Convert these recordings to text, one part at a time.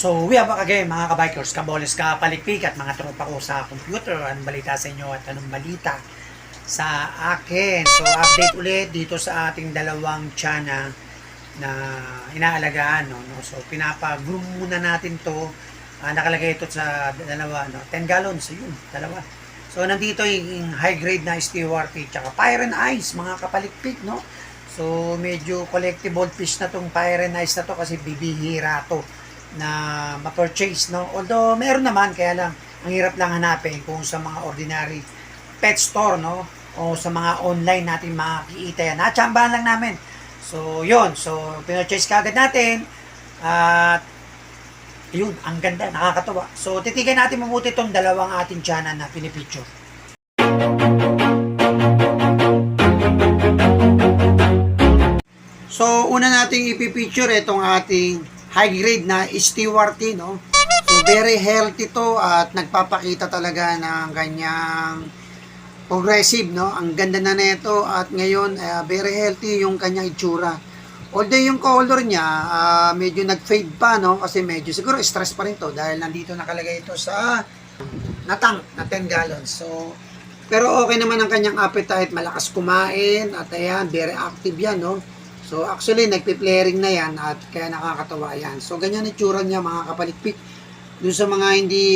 So, we are back again mga kabikers, kaboles, kapalikpik at mga tropa ko sa computer. Anong balita sa inyo at anong balita sa akin. So, update ulit dito sa ating dalawang channel na inaalagaan. No? No? So, pinapa-groom muna natin to. Ah, nakalagay ito sa dalawa, no? 10 gallons, yun, dalawa. So, nandito yung high grade na steward tsaka fire and ice, mga kapalikpik, no? So, medyo collectible fish na tong fire and ice na to kasi bibihira to na ma-purchase, no? Although, meron naman, kaya lang, ang hirap lang hanapin kung sa mga ordinary pet store, no? O sa mga online natin makikita yan. Natsambahan lang namin. So, yun. So, pinurchase kagad natin. At, yun, ang ganda, nakakatawa. So, titigan natin mabuti itong dalawang ating channel na pinipicture. So, una nating ipipicture itong ating high grade na Stewarty, no? So, very healthy to at nagpapakita talaga ng kanyang progressive, no? Ang ganda na nito at ngayon, eh, very healthy yung kanyang itsura. Although yung color niya, ah, medyo nag-fade pa, no? Kasi medyo, siguro stress pa rin to dahil nandito nakalagay ito sa natang na 10 gallons. So, pero okay naman ang kanyang appetite, malakas kumain at ayan, very active yan, no? So, actually, nagpe-flaring na yan at kaya nakakatawa yan. So, ganyan itsura niya mga kapalikpik. Doon sa mga hindi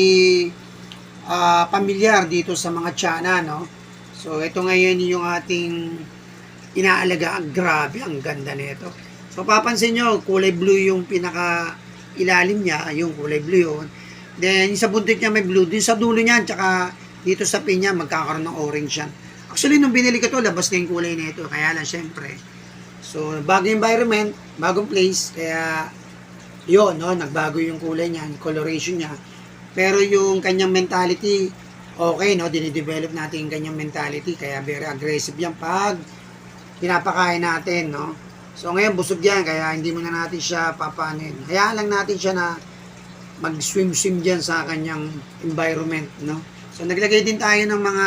ah, pamilyar dito sa mga tsana, no? So, ito ngayon yung ating inaalagaan. Grabe, ang ganda nito. So, papansin nyo, kulay blue yung pinaka ilalim niya, yung kulay blue yun. Then, sa buntot niya may blue. Din sa dulo niyan, tsaka dito sa pin niya, magkakaroon ng orange yan. Actually, nung binili ko to, labas na yung kulay nito. Kaya lang, syempre. So, bagong environment, bagong place, kaya yun, no, nagbago yung kulay niya, coloration niya. Pero yung kanyang mentality, okay, no, dinidevelop natin yung kanyang mentality, kaya very aggressive yan pag pinapakain natin, no. So, ngayon, busog yan, kaya hindi muna natin siya papanin. Hayaan lang natin siya na mag-swim-swim dyan sa kanyang environment, no. So, naglagay din tayo ng mga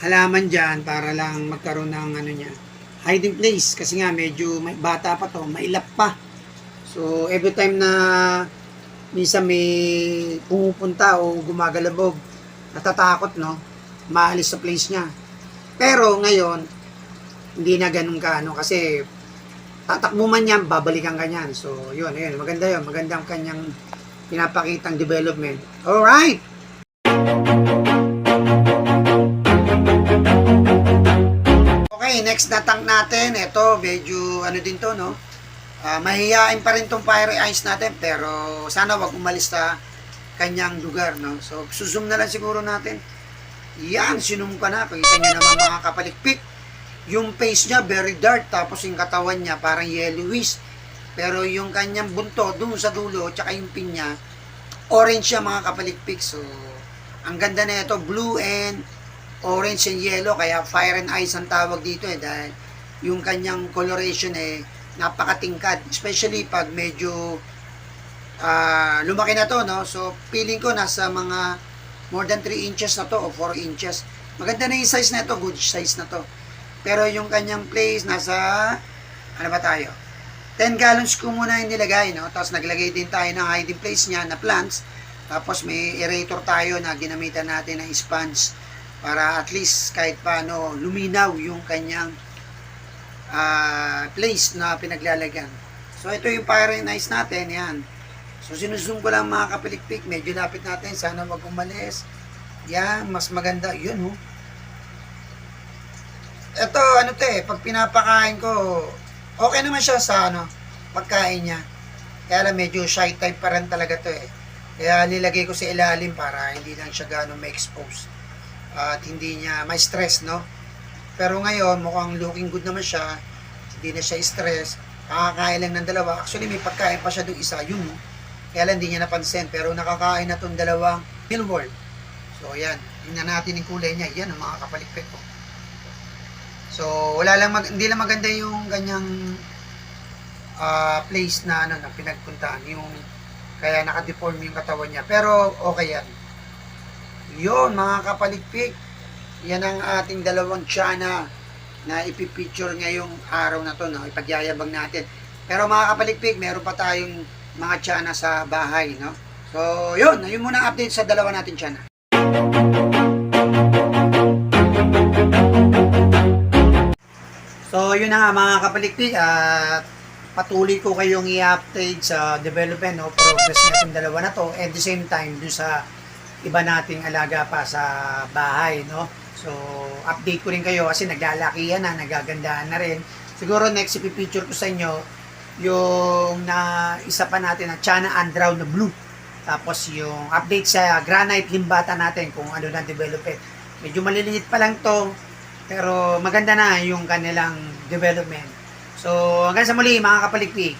halaman dyan para lang magkaroon ng ano niya, hiding place kasi nga medyo may bata pa to, mailap pa. So every time na minsan may pumupunta o gumagalabog, natatakot no, maalis sa place niya. Pero ngayon, hindi na ganun ka ano kasi tatakbo man yan, babalikan ka niyan. So yun, yun, maganda yun, magandang kanyang pinapakitang development. Alright! Okay, next na tank natin. Ito, medyo ano din to, no? Ah, mahihain pa rin tong fire ice natin, pero sana wag umalis sa kanyang lugar, no? So, susum na lang siguro natin. Yan, sinum ka na. Pakita nyo naman mga kapalikpik. Yung face niya, very dark. Tapos yung katawan niya, parang yellowish. Pero yung kanyang bunto, dun sa dulo, tsaka yung pin niya, orange siya mga kapalikpik. So, ang ganda na ito, blue and orange and yellow kaya fire and ice ang tawag dito eh dahil yung kanyang coloration eh napakatingkad. Especially pag medyo ah, lumaki na to no? So feeling ko nasa mga more than 3 inches na to o 4 inches. Maganda na yung size na to good size na to. Pero yung kanyang place nasa ano ba tayo? 10 gallons ko muna yung nilagay no? Tapos naglagay din tayo ng hiding place niya na plants. Tapos may aerator tayo na ginamitan natin ng sponge para at least kahit paano luminaw yung kanyang ah, place na pinaglalagyan. So ito yung ice natin, yan. So sinusum ko lang mga kapilikpik, medyo lapit natin, sana wag umalis. Yan, mas maganda, yun oh. Ito, ano to eh, pag pinapakain ko, okay naman siya sa ano, pagkain niya. Kaya lang medyo shy type pa rin talaga to eh. Kaya nilagay ko sa ilalim para hindi lang siya gano'ng ma-expose at hindi niya may stress, no? Pero ngayon, mukhang looking good naman siya. Hindi na siya stress. Nakakain lang ng dalawa. Actually, may pagkain pa siya doon isa. Yun, no? Kaya lang hindi niya napansin. Pero nakakain na itong dalawang millworm. So, yan. Tingnan natin yung kulay niya. Yan, ang mga kapalikpik ko. So, wala lang, mag, hindi lang maganda yung ganyang ah, place na, ano, na pinagpuntaan. Yung, kaya naka-deform yung katawan niya. Pero, okay yan. Yun, mga kapalikpik. Yan ang ating dalawang tsana na ipipicture ngayong araw na to, no? ipagyayabang natin. Pero mga kapalikpik, meron pa tayong mga tsana sa bahay, no? So, yun. Yun muna update sa dalawa natin tsana. So, yun na nga mga kapalikpik at patuloy ko kayong i-update sa development o progress natin dalawa na to at the same time dun sa iba nating alaga pa sa bahay, no? So, update ko rin kayo kasi naglalakihan na, nagagandaan na rin. Siguro next ipipicture ko sa inyo yung na isa pa natin na Chana Andraw na blue. Tapos yung update sa granite limbata natin kung ano na development. Medyo maliliit pa lang to, pero maganda na yung kanilang development. So, hanggang sa muli mga kapalikpik.